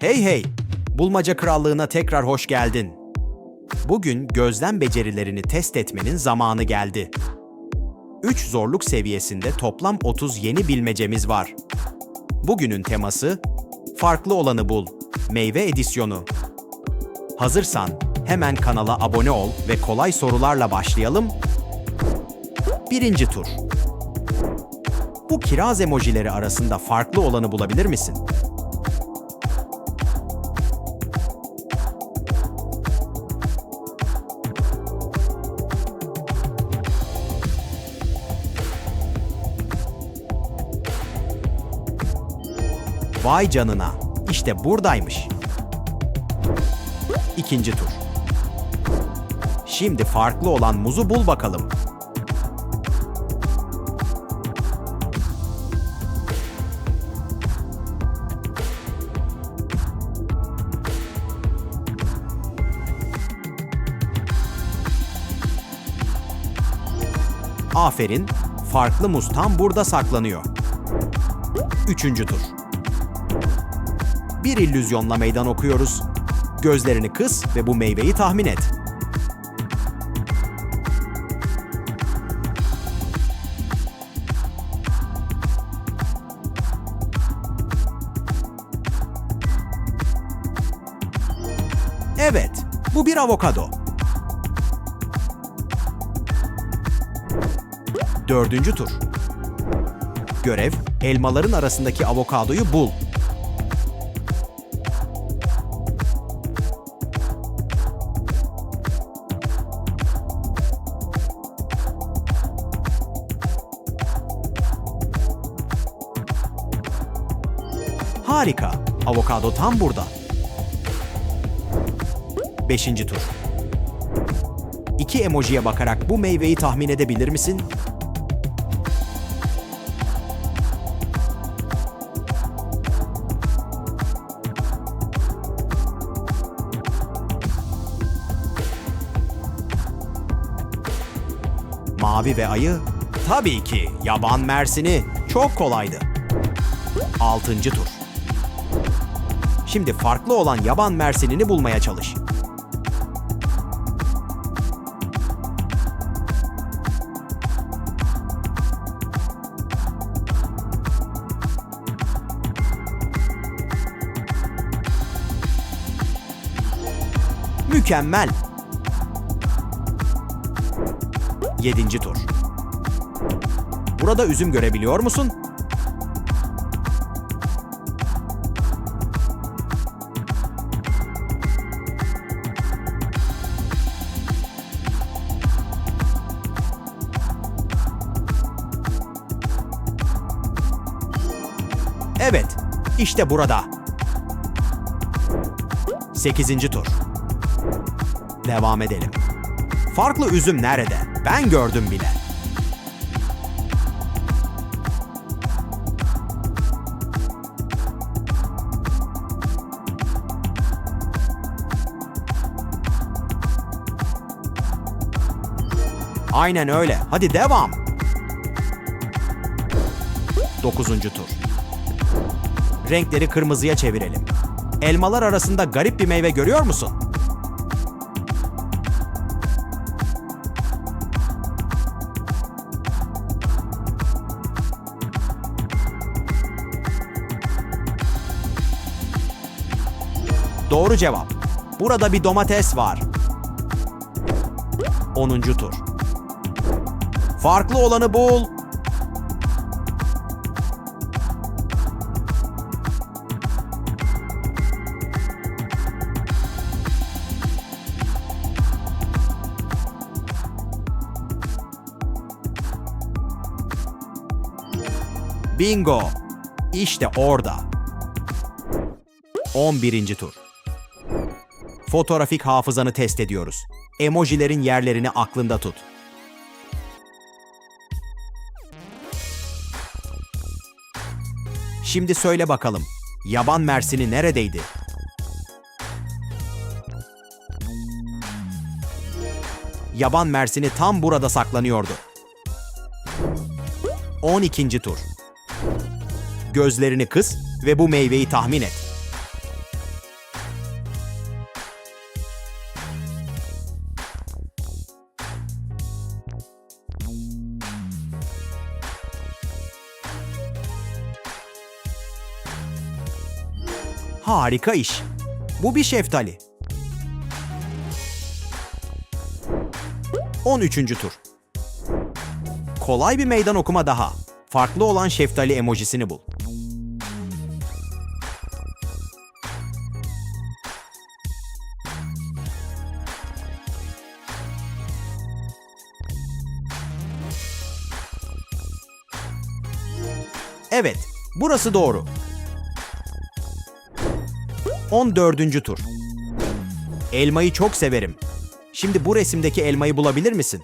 Hey hey! Bulmaca Krallığı'na tekrar hoş geldin. Bugün gözlem becerilerini test etmenin zamanı geldi. 3 zorluk seviyesinde toplam 30 yeni bilmecemiz var. Bugünün teması Farklı olanı bul. Meyve edisyonu. Hazırsan hemen kanala abone ol ve kolay sorularla başlayalım. Birinci tur. Bu kiraz emojileri arasında farklı olanı bulabilir misin? Vay canına. İşte buradaymış. İkinci tur. Şimdi farklı olan muzu bul bakalım. Aferin, farklı muz tam burada saklanıyor. Üçüncü tur. Bir illüzyonla meydan okuyoruz. Gözlerini kıs ve bu meyveyi tahmin et. Evet, bu bir avokado. Dördüncü tur. Görev, elmaların arasındaki avokadoyu bul. Harika. Avokado tam burada. Beşinci tur. İki emojiye bakarak bu meyveyi tahmin edebilir misin? Mavi ve ayı? Tabii ki. Yaban mersini. Çok kolaydı. Altıncı tur. Şimdi farklı olan yaban mersinini bulmaya çalış. Mükemmel. Yedinci tur. Burada üzüm görebiliyor musun? İşte burada. Sekizinci tur. Devam edelim. Farklı üzüm nerede? Ben gördüm bile. Aynen öyle. Hadi devam. Dokuzuncu tur. Renkleri kırmızıya çevirelim. Elmalar arasında garip bir meyve görüyor musun? Doğru cevap. Burada bir domates var. 10. tur. Farklı olanı bul. Bingo. İşte orada. 11. tur. Fotoğrafik hafızanı test ediyoruz. Emojilerin yerlerini aklında tut. Şimdi söyle bakalım. Yaban mersini neredeydi? Yaban mersini tam burada saklanıyordu. 12. tur gözlerini kıs ve bu meyveyi tahmin et. Harika iş. Bu bir şeftali. 13. tur. Kolay bir meydan okuma daha. Farklı olan şeftali emojisini bul. Evet, burası doğru. 14. tur. Elmayı çok severim. Şimdi bu resimdeki elmayı bulabilir misin?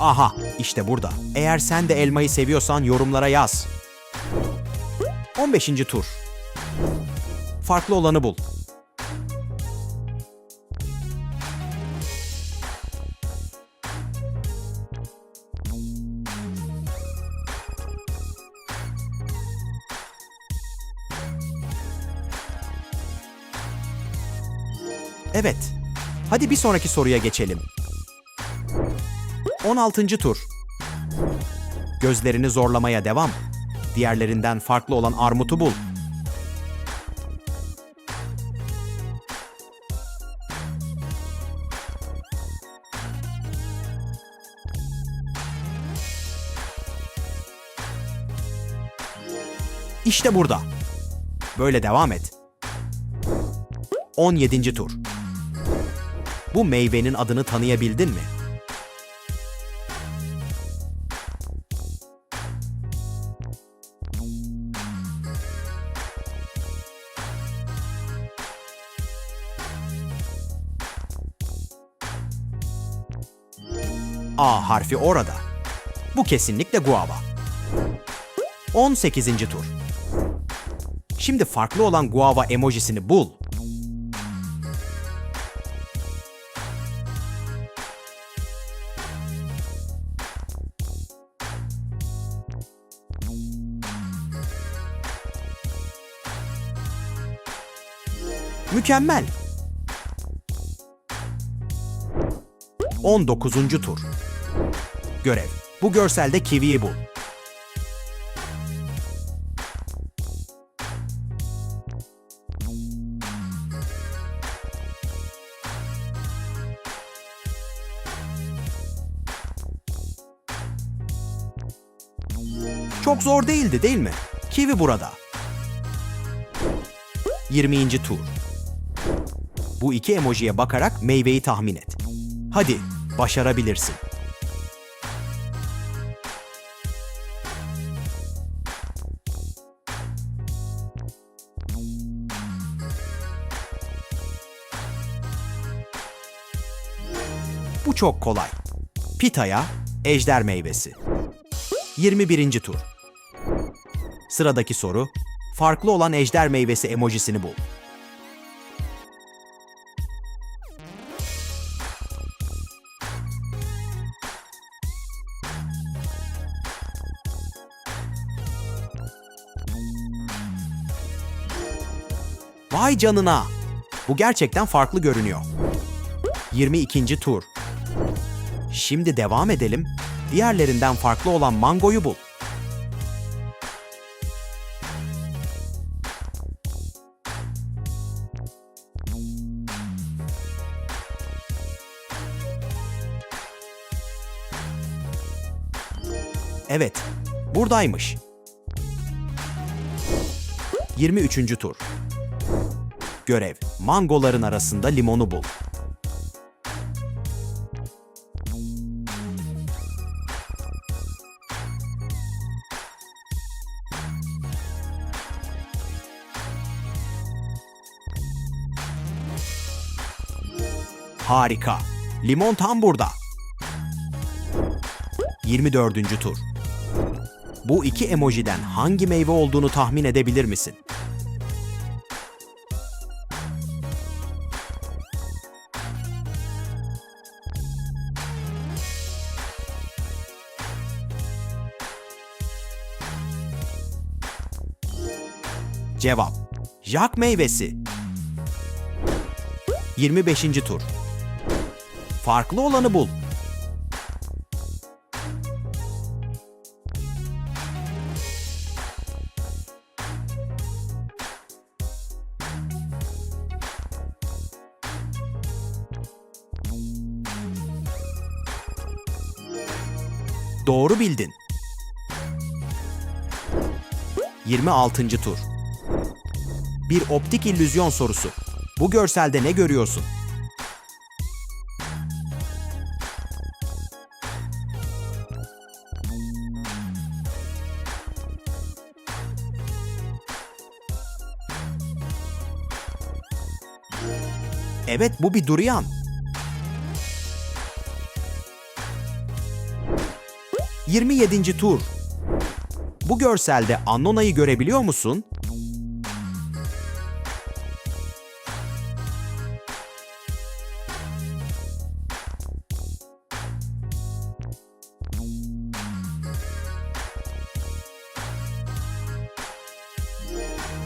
Aha, işte burada. Eğer sen de elmayı seviyorsan yorumlara yaz. 15. tur. Farklı olanı bul. Evet. Hadi bir sonraki soruya geçelim. 16. tur. Gözlerini zorlamaya devam. Diğerlerinden farklı olan armutu bul. İşte burada. Böyle devam et. 17. tur. Bu meyvenin adını tanıyabildin mi? A harfi orada. Bu kesinlikle guava. 18. tur. Şimdi farklı olan guava emojisini bul. Mükemmel. 19. tur. Görev. Bu görselde kiviyi bul. Çok zor değildi değil mi? Kivi burada. 20. tur. Bu iki emojiye bakarak meyveyi tahmin et. Hadi, başarabilirsin. Bu çok kolay. Pitaya, ejder meyvesi. 21. tur. Sıradaki soru, farklı olan ejder meyvesi emojisini bul. Vay canına! Bu gerçekten farklı görünüyor. 22. tur. Şimdi devam edelim. Diğerlerinden farklı olan mangoyu bul. Evet, buradaymış. 23. tur. Görev: Mangoların arasında limonu bul. Harika. Limon tam burada. 24. tur. Bu iki emojiden hangi meyve olduğunu tahmin edebilir misin? Cevap: Jak meyvesi. 25. tur. Farklı olanı bul. Doğru bildin. 26. tur. Bir optik illüzyon sorusu. Bu görselde ne görüyorsun? Evet, bu bir durian. 27. tur. Bu görselde Annona'yı görebiliyor musun?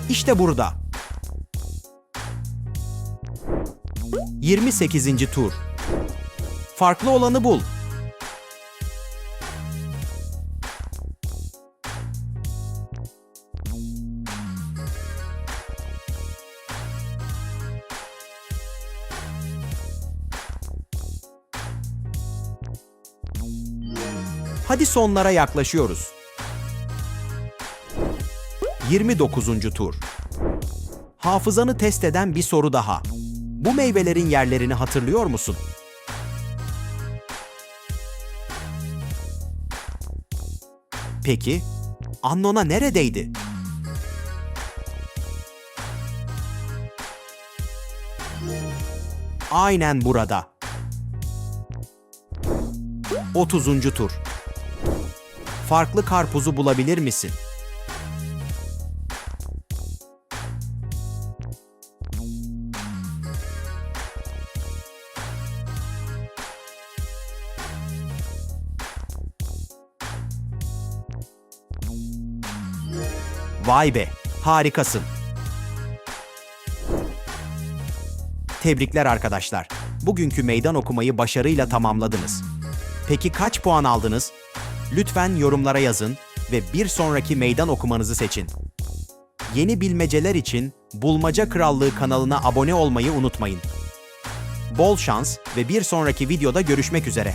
İşte burada. 28. tur. Farklı olanı bul. Hadi sonlara yaklaşıyoruz. 29. tur. Hafızanı test eden bir soru daha. Bu meyvelerin yerlerini hatırlıyor musun? Peki, Annona neredeydi? Aynen burada. 30. tur. Farklı karpuzu bulabilir misin? Vay be, harikasın. Tebrikler arkadaşlar. Bugünkü meydan okumayı başarıyla tamamladınız. Peki kaç puan aldınız? Lütfen yorumlara yazın ve bir sonraki meydan okumanızı seçin. Yeni bilmeceler için Bulmaca Krallığı kanalına abone olmayı unutmayın. Bol şans ve bir sonraki videoda görüşmek üzere.